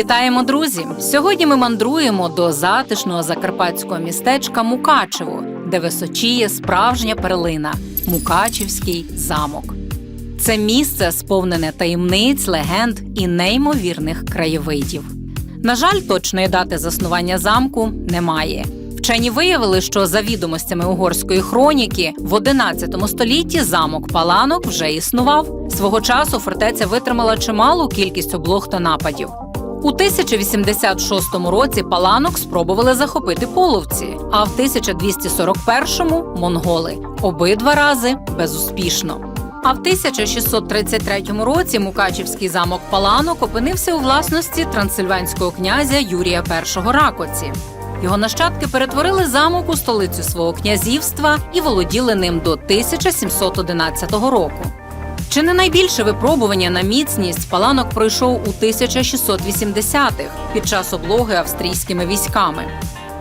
Вітаємо, друзі! Сьогодні ми мандруємо до затишного закарпатського містечка Мукачево, де височіє справжня перлина Мукачівський замок. Це місце сповнене таємниць, легенд і неймовірних краєвидів. На жаль, точної дати заснування замку немає. Вчені виявили, що за відомостями угорської хроніки в 11 столітті замок Паланок вже існував. Свого часу фортеця витримала чималу кількість облог та нападів. У 1086 році Паланок спробували захопити половці, а в 1241 – монголи. Обидва рази безуспішно. А в 1633 році Мукачівський замок Паланок опинився у власності трансильванського князя Юрія І Ракоці. Його нащадки перетворили замок у столицю свого князівства і володіли ним до 1711 року. Чи не найбільше випробування на міцність Паланок пройшов у 1680-х під час облоги австрійськими військами.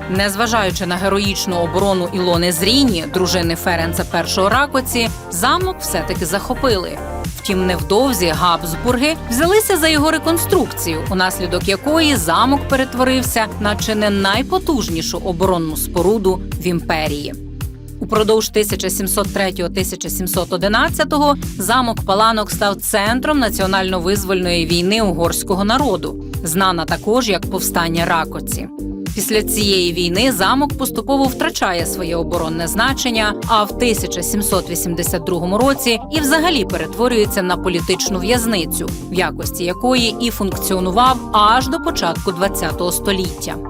Незважаючи на героїчну оборону Ілони Зріні, дружини Ференца І Ракоці, замок все-таки захопили. Втім, невдовзі Габсбурги взялися за його реконструкцію, унаслідок якої замок перетворився на чи не найпотужнішу оборонну споруду в імперії. Упродовж 1703-1711 замок Паланок став центром національно-визвольної війни угорського народу, знана також як повстання Ракоці. Після цієї війни замок поступово втрачає своє оборонне значення, а в 1782 році і взагалі перетворюється на політичну в'язницю, в якості якої і функціонував аж до початку ХХ століття.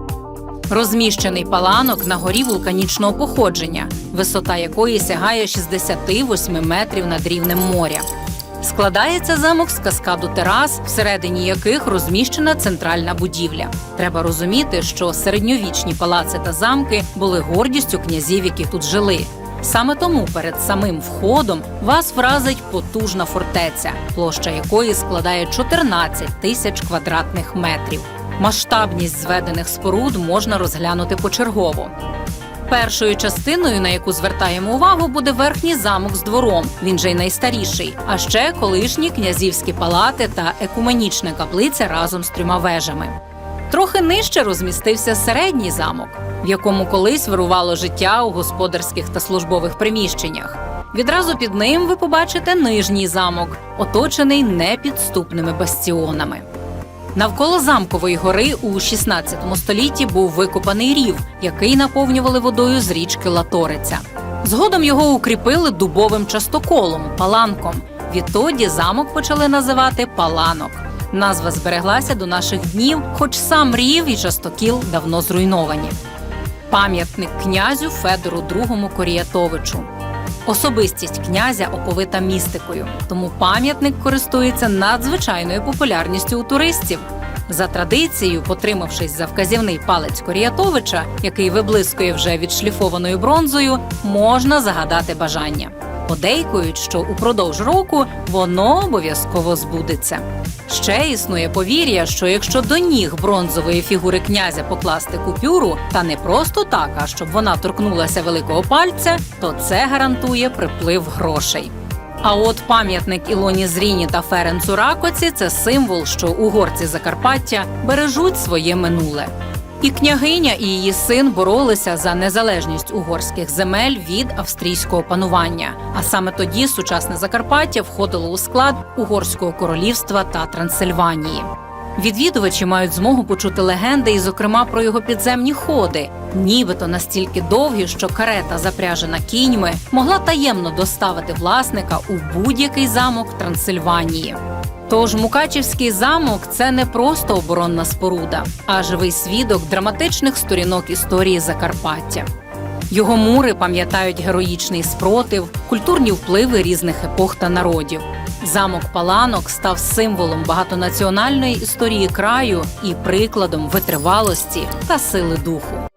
Розміщений паланок на горі вулканічного походження, висота якої сягає 68 метрів над рівнем моря. Складається замок з каскаду терас, всередині яких розміщена центральна будівля. Треба розуміти, що середньовічні палаци та замки були гордістю князів, які тут жили. Саме тому перед самим входом вас вразить потужна фортеця, площа якої складає 14 тисяч квадратних метрів. Масштабність зведених споруд можна розглянути почергово. Першою частиною, на яку звертаємо увагу, буде верхній замок з двором. Він же й найстаріший. А ще колишні князівські палати та екуменічна каплиця разом з трьома вежами. Трохи нижче розмістився середній замок, в якому колись вирувало життя у господарських та службових приміщеннях. Відразу під ним ви побачите нижній замок, оточений непідступними бастіонами. Навколо замкової гори у 16 столітті був викопаний рів, який наповнювали водою з річки Латориця. Згодом його укріпили дубовим частоколом паланком. Відтоді замок почали називати Паланок. Назва збереглася до наших днів, хоч сам рів і частокіл давно зруйновані. Пам'ятник князю Федору II Коріятовичу. Особистість князя оповита містикою, тому пам'ятник користується надзвичайною популярністю у туристів. За традицією, потримавшись за вказівний палець Коріятовича, який виблискує вже відшліфованою бронзою, можна загадати бажання. Подейкують, що упродовж року воно обов'язково збудеться. Ще існує повір'я, що якщо до ніг бронзової фігури князя покласти купюру, та не просто так, а щоб вона торкнулася великого пальця, то це гарантує приплив грошей. А от пам'ятник Ілоні Зріні та Ференцу Ракоці це символ, що угорці Закарпаття бережуть своє минуле. І княгиня і її син боролися за незалежність угорських земель від австрійського панування. А саме тоді сучасне Закарпаття входило у склад угорського королівства та Трансильванії. Відвідувачі мають змогу почути легенди, і, зокрема, про його підземні ходи, нібито настільки довгі, що карета, запряжена кіньми, могла таємно доставити власника у будь-який замок Трансильванії. Тож Мукачівський замок це не просто оборонна споруда, а живий свідок драматичних сторінок історії Закарпаття. Його мури пам'ятають героїчний спротив, культурні впливи різних епох та народів. Замок Паланок став символом багатонаціональної історії краю і прикладом витривалості та сили духу.